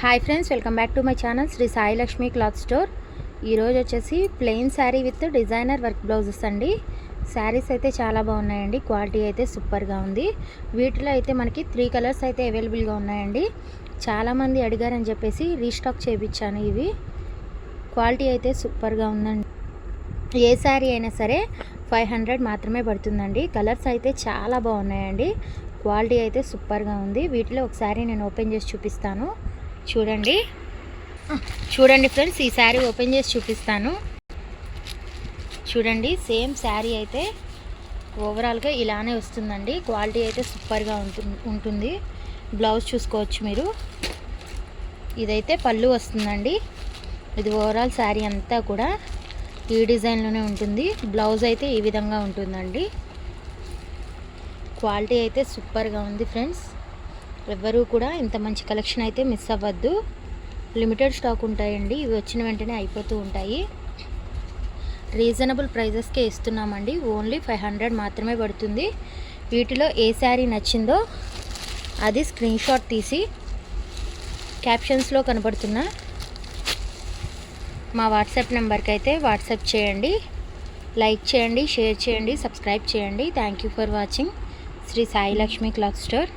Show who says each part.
Speaker 1: Hi friends welcome back to my channel Shri Sai Lakshmi cloth store ఈరోజు వచ్చేసి plain sari with designer work blouses అండి. శారీస్ అయితే చాలా బాగున్నాయండి క్వాలిటీ అయితే సూపర్గా ఉంది. వీటిలో అయితే మనకి త్రీ కలర్స్ అయితే అవైలబుల్గా ఉన్నాయండి. చాలామంది అడిగారని చెప్పేసి రీస్టాక్ చేయించాను ఇవి. క్వాలిటీ అయితే సూపర్గా ఉందండి. ఏ శారీ అయినా సరే ఫైవ్ హండ్రెడ్ మాత్రమే పడుతుందండి. కలర్స్ అయితే చాలా బాగున్నాయండి. క్వాలిటీ అయితే సూపర్గా ఉంది. వీటిలో ఒకసారి నేను ఓపెన్ చేసి చూపిస్తాను. చూడండి. చూడండి ఫ్రెండ్స్ ఈ శారీ ఓపెన్ చేసి చూపిస్తాను. చూడండి సేమ్ శారీ అయితే ఓవరాల్గా ఇలానే వస్తుందండి. క్వాలిటీ అయితే సూపర్గా ఉంటుంది. బ్లౌజ్ చూసుకోవచ్చు మీరు. ఇదైతే పళ్ళు వస్తుందండి. ఇది ఓవరాల్ శారీ అంతా కూడా ఈ డిజైన్లోనే ఉంటుంది. బ్లౌజ్ అయితే ఈ విధంగా ఉంటుందండి. క్వాలిటీ అయితే సూపర్గా ఉంది ఫ్రెండ్స్. ఎవ్వరూ కూడా ఇంత మంచి కలెక్షన్ అయితే మిస్ అవ్వద్దు. లిమిటెడ్ స్టాక్ ఉంటాయండి. ఇవి వచ్చిన వెంటనే అయిపోతూ ఉంటాయి. రీజనబుల్ ప్రైజెస్కే ఇస్తున్నామండి. ఓన్లీ ఫైవ్ హండ్రెడ్ మాత్రమే పడుతుంది. వీటిలో ఏ శారీ నచ్చిందో అది స్క్రీన్ షాట్ తీసి క్యాప్షన్స్లో కనబడుతున్న మా వాట్సాప్ నెంబర్కి అయితే వాట్సాప్ చేయండి. లైక్ చేయండి షేర్ చేయండి సబ్స్క్రైబ్ చేయండి. Thank you for watching. Shri Sai Lakshmi cloth store.